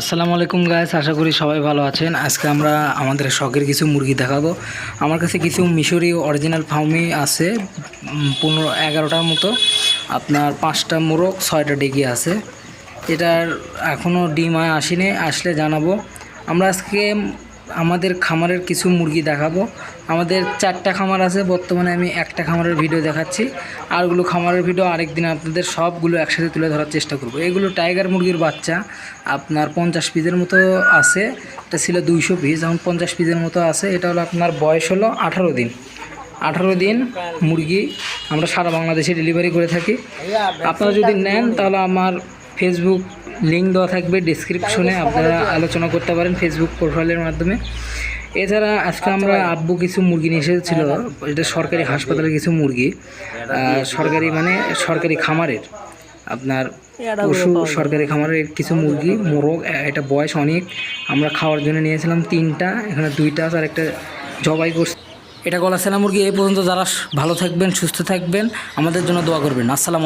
আসসালামু আলাইকুম গায়েস আশা করি সবাই ভালো আছেন। আজকে আমরা আমাদের শখের কিছু মুরগি দেখাবো। আমার কাছে কিছু মিশরি অরিজিনাল ফার্মি আছে পনেরো, এগারোটার মতো। আপনার পাঁচটা মোরগ, ছয়টা ডেগি আছে। এটার এখনও ডিম আসেনি, আসলে জানাব। আমরা আজকে আমাদের খামারের কিছু মুরগি দেখাবো। আমাদের চারটা খামার আছে, বর্তমানে আমি একটা খামারের ভিডিও দেখাচ্ছি। আরগুলো খামারের ভিডিও আরেকদিন আপনাদের সবগুলো একসাথে তুলে ধরার চেষ্টা করব। এগুলো টাইগার মুরগির বাচ্চা, আপনার পঞ্চাশ পিসের মতো আছে, এটা ছিল দুইশো পিস এখন পঞ্চাশ পিসের মতো আছে। এটা হলো আপনার বয়স হলো আঠারো দিন। আঠারো দিন মুরগি আমরা সারা বাংলাদেশে ডেলিভারি করে থাকি। আপনারা যদি নেন তাহলে আমার ফেসবুক লিঙ্ক দেওয়া থাকবে ডিসক্রিপশনে আপনারা আলোচনা করতে পারেন ফেসবুক প্রোফাইলের মাধ্যমে। এছাড়া আজকে আমরা আব্বু কিছু মুরগি নিয়ে এসেছিল এটা সরকারি হাসপাতালের কিছু মুরগি সরকারি মানে সরকারি খামারের। আপনার পশু সরকারি খামারের কিছু মুরগি মোরগ এটা বয়স অনেক। আমরা খাওয়ার জন্য নিয়েছিলাম তিনটা এখানে দুইটা আর একটা জবাই করছি। এটা গলা সেনা মুরগি এই পর্যন্ত যারা ভালো থাকবেন সুস্থ থাকবেন আমাদের জন্য দোয়া করবেন। আসসালাম